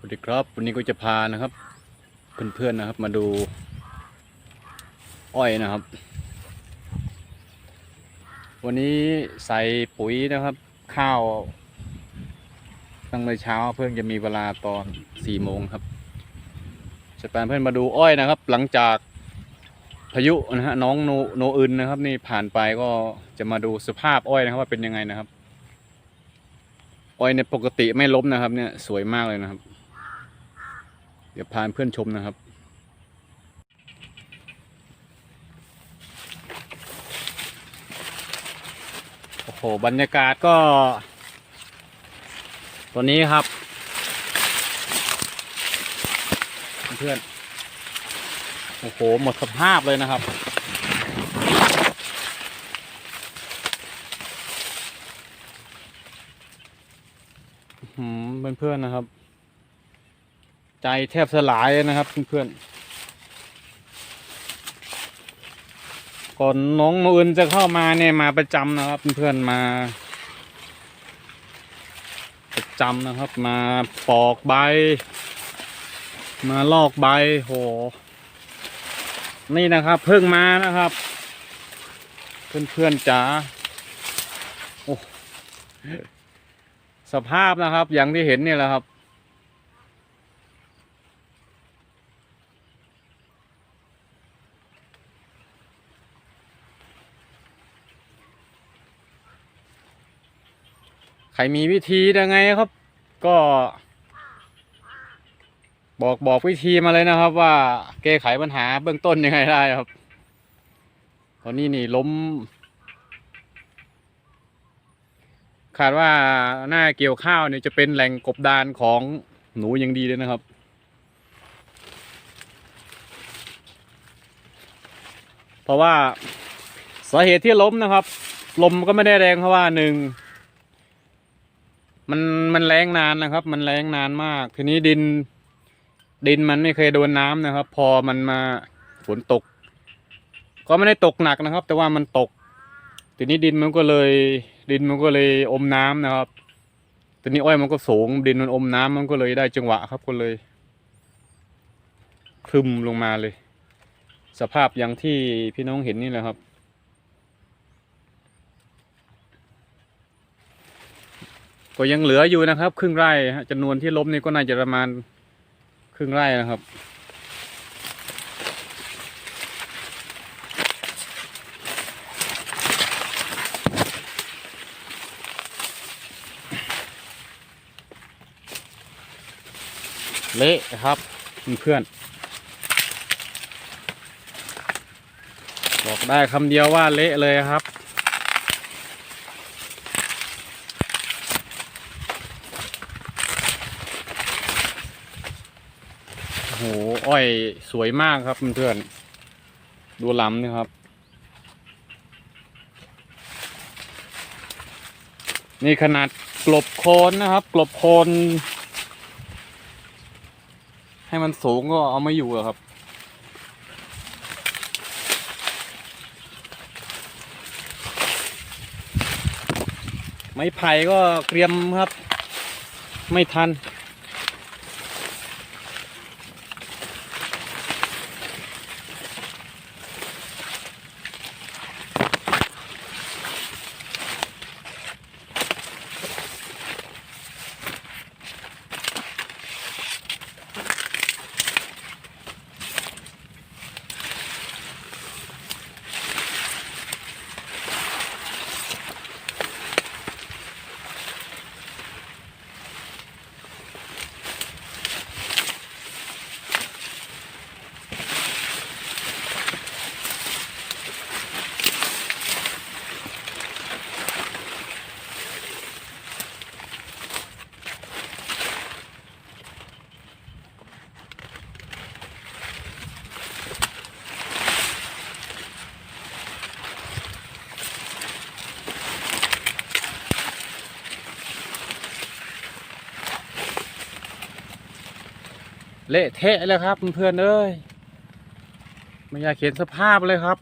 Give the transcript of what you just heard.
สวัสดีครับ วันนี้ก็จะพานะครับ เพื่อนๆนะครับ มาดู อ้อยนะครับ วันนี้ใส่ปุ๋ยนะครับ ข้าวตั้งแต่เช้าเพื่อนจะมีเวลาตอนสี่โมงครับจะพาเพื่อนมาดูอ้อยนะครับ หลังจากพายุนะฮะน้องโนโนอึนนะครับ นี่ผ่านไปก็จะมาดูสภาพอ้อยนะครับ ว่าเป็นยังไงนะครับ อ้อยในยปกติไม่ล้มนะครับ เนี่ยสวยมากเลยนะครับ ดี๋ยวพาเพื่อนชมนะครับ โอ้โห บรรยากาศก็ ตัวนี้ครับ เพื่อน โอ้โห หมดสภาพเลยนะครับอืมเพื่อนๆนะครับ ใจแทบสลายนะครับเพื่อนๆก่อนน้องอื่นจะเข้ามาเนี่ยมาประจำนะครับเพื่อนๆมา ประจำนะครับมาปอกใบ มาลอกใบโห นี่นะครับเพิ่งมานะครับ เพื่อนๆจ๋าโอ้สภาพนะครับอย่างที่เห็นเนี่ยแหละครับ ครมีวิธียังไงครับ ก็ บอกบอกวิธีมาเลยนะครับ ว่าแก้ไขปัญหาเบื้องต้นยังไงได้ครับ ตอนนี้นี่ล้มคาดว่าหน้าเกี่ยวข้าวเนี่ยจะเป็นแหล่งกบดานของหนูอย่างดีเลยนะครับเพราะว่าสาเหตุที่ล้มนะครับ ลมก็ไม่ได้แรงเพราะว่าหนึ่ง มันมันแรงนานนะครับ มันแรงนานมาก ทีนี้ดิน ดินมันไม่เคยโดนน้ำนะครับ พอมันมาฝนตก ก็ไม่ได้ตกหนักนะครับ แต่ว่ามันตก ทีนี้ดินมันก็เลย ดินมันก็เลยอมน้ำนะครับทีนี้อ้อยมันก็สูง ดินมันอมน้ำมันก็เลยได้จังหวะครับก็เลยคลึมลงมาเลย สภาพอย่างที่พี่น้องเห็นนี่แหละครับ ก็ยังเหลืออยู่นะครับ ครึ่งไร่จำนวนที่ล้มนี่ก็น่าจะประมาณครึ่งไร่นะครับเละครับเพื่อนบอกได้คำเดียวว่าเละเลยครับ โอ้โหอ้อยสวยมากครับเพื่อนๆดูลำนี่ครับ นี่ขนาดกลบโคนนะครับ กลบโคนให้มันสูงก็เอาไม่อยู่อะครับ ไม้ไผ่ก็เกรียมครับ ไม่ทัน เละเทะเลยครับเพื่อนๆเอ้ยไม่อยากเห็นสภาพเลยครับ